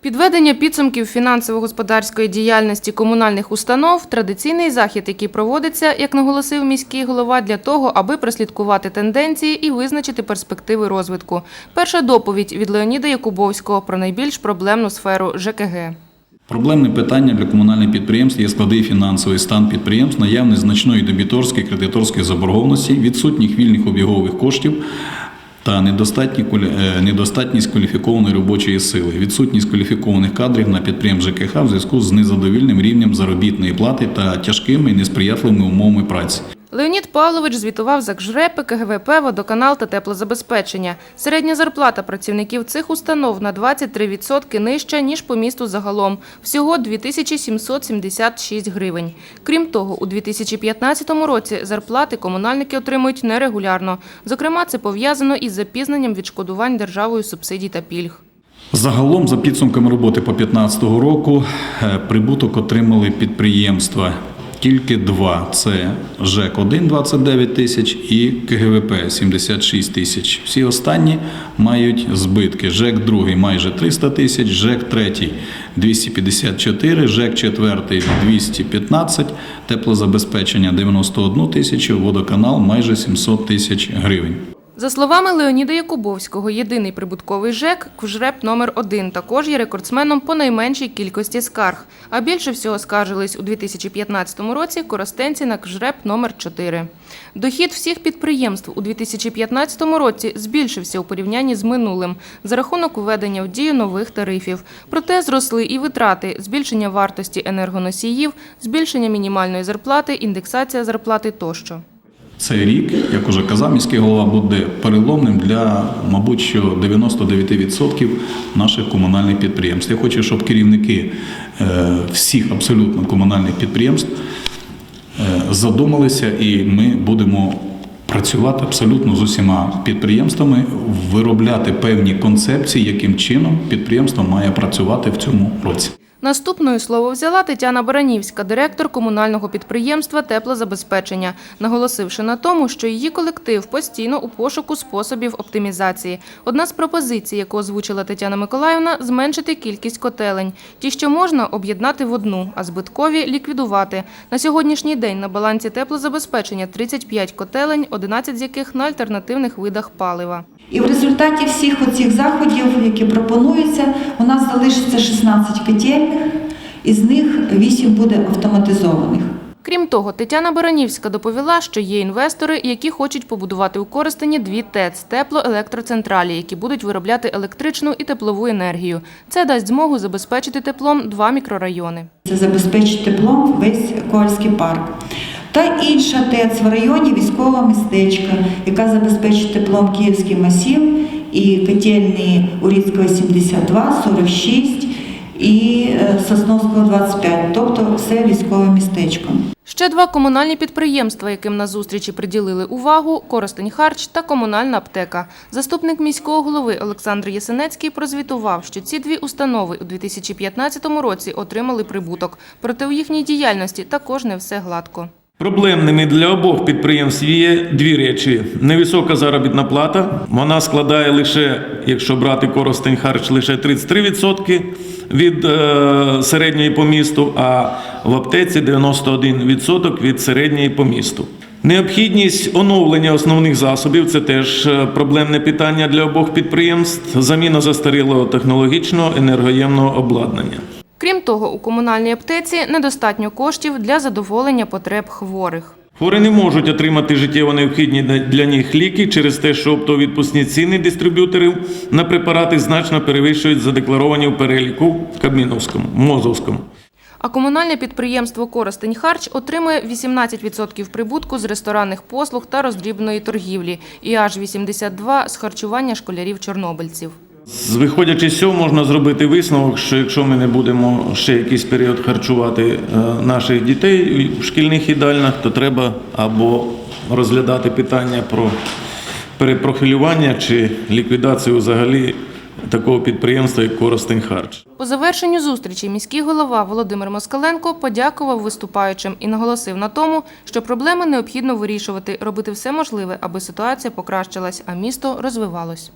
Підведення підсумків фінансово-господарської діяльності комунальних установ традиційний захід, який проводиться, як наголосив міський голова, для того, аби прослідкувати тенденції і визначити перспективи розвитку. Перша доповідь від Леоніда Якубовського про найбільш проблемну сферу ЖКГ. Проблемне питання для комунальних підприємств є складний фінансовий стан підприємств, наявність значної дебіторської кредиторської заборгованості, відсутніх вільних обігових коштів та недостатні е, недостатність кваліфікованої робочої сили, відсутність кваліфікованих кадрів на підприємств ЖКХ в зв'язку з незадовільним рівнем заробітної плати та тяжкими і несприятливими умовами праці. Леонід Павлович звітував за КЖРЕПи, КГВП, водоканал та теплозабезпечення. Середня зарплата працівників цих установ на 23% нижча, ніж по місту загалом. Всього 2776 гривень. Крім того, у 2015 році зарплати комунальники отримують нерегулярно. Зокрема, це пов'язано із запізненням відшкодувань державою субсидій та пільг. Загалом, за підсумками роботи по 2015 року, е, прибуток отримали підприємства тільки два: це ЖЕК 1 29 тисяч і КГВП 76 тисяч. Всі останні мають збитки. ЖЕК 2 майже 300 тисяч, ЖЕК 3 254, ЖЕК 4 215, теплозабезпечення 91 тисячу, водоканал майже 700 тисяч гривень. За словами Леоніда Якубовського, єдиний прибутковий ЖЕК «Кужреп номер 1 також є рекордсменом по найменшій кількості скарг. А більше всього скаржились у 2015 році коростенці на «Кужреп номер 4 Дохід всіх підприємств у 2015 році збільшився у порівнянні з минулим за рахунок введення в дію нових тарифів. Проте зросли і витрати, збільшення вартості енергоносіїв, збільшення мінімальної зарплати, індексація зарплати тощо. Цей рік, як уже казав міський голова, буде переломним для, мабуть, що 99% наших комунальних підприємств. Я хочу, щоб керівники е, всіх абсолютно комунальних підприємств е, задумалися, і ми будемо працювати абсолютно з усіма підприємствами, виробляти певні концепції, яким чином підприємство має працювати в цьому році. Наступною слово взяла Тетяна Баранівська, директор комунального підприємства Теплозабезпечення, наголосивши на тому, що її колектив постійно у пошуку способів оптимізації. Одна з пропозицій, яку озвучила Тетяна Миколаївна, зменшити кількість котелень. Ті, що можна, об'єднати в одну, а збиткові ліквідувати. На сьогоднішній день на балансі теплозабезпечення 35 котелень, 11 з яких на альтернативних видах палива. І в результаті всіх оцих заходів, які пропонуються, у нас залишиться 16 котельних, із них 8 буде автоматизованих. Крім того, Тетяна Баранівська доповіла, що є інвестори, які хочуть побудувати у Коростені дві ТЕЦ – теплоелектроцентралі, які будуть виробляти електричну і теплову енергію. Це дасть змогу забезпечити теплом два мікрорайони. Це забезпечить теплом весь Ковальський парк. Та інша ТЕЦ в районі військового містечка, яка забезпечить теплом Київський масів і котельні Урицького 72, 46 і е, Сосновського 25, тобто все військове містечко. Ще два комунальні підприємства, яким на зустрічі приділили увагу – Коростень Харч та комунальна аптека. Заступник міського голови Олександр Єсенецький прозвітував, що ці дві установи у 2015 році отримали прибуток. Проте у їхній діяльності також не все гладко. Проблемними для обох підприємств є дві речі: невисока заробітна плата. Вона складає лише, якщо брати Коростень Харч, лише 33% від е, середньої по місту, а в аптеці 91% від середньої по місту. Необхідність оновлення основних засобів це теж е, проблемне питання для обох підприємств. Заміна застарілого технологічного енергоємного обладнання. Крім того, у комунальній аптеці недостатньо коштів для задоволення потреб хворих. Хворі не можуть отримати життєво необхідні для них ліки через те, що оптовідпускні ціни дистриб'юторів на препарати значно перевищують задекларовані в переліку Кабміновському, Мозовському. А комунальне підприємство Коростень Харч отримує 18% прибутку з ресторанних послуг та роздрібної торгівлі і аж 82% з харчування школярів-чорнобильців. З- Виходячи з цього, можна зробити висновок, що якщо ми не будемо ще якийсь період харчувати е, наших дітей в шкільних їдальнях, то треба або розглядати питання про перепрофілювання чи ліквідацію взагалі такого підприємства, як Коростень Харч. По завершенню зустрічі міський голова Володимир Москаленко подякував виступаючим і наголосив на тому, що проблеми необхідно вирішувати, робити все можливе, аби ситуація покращилась, а місто розвивалось.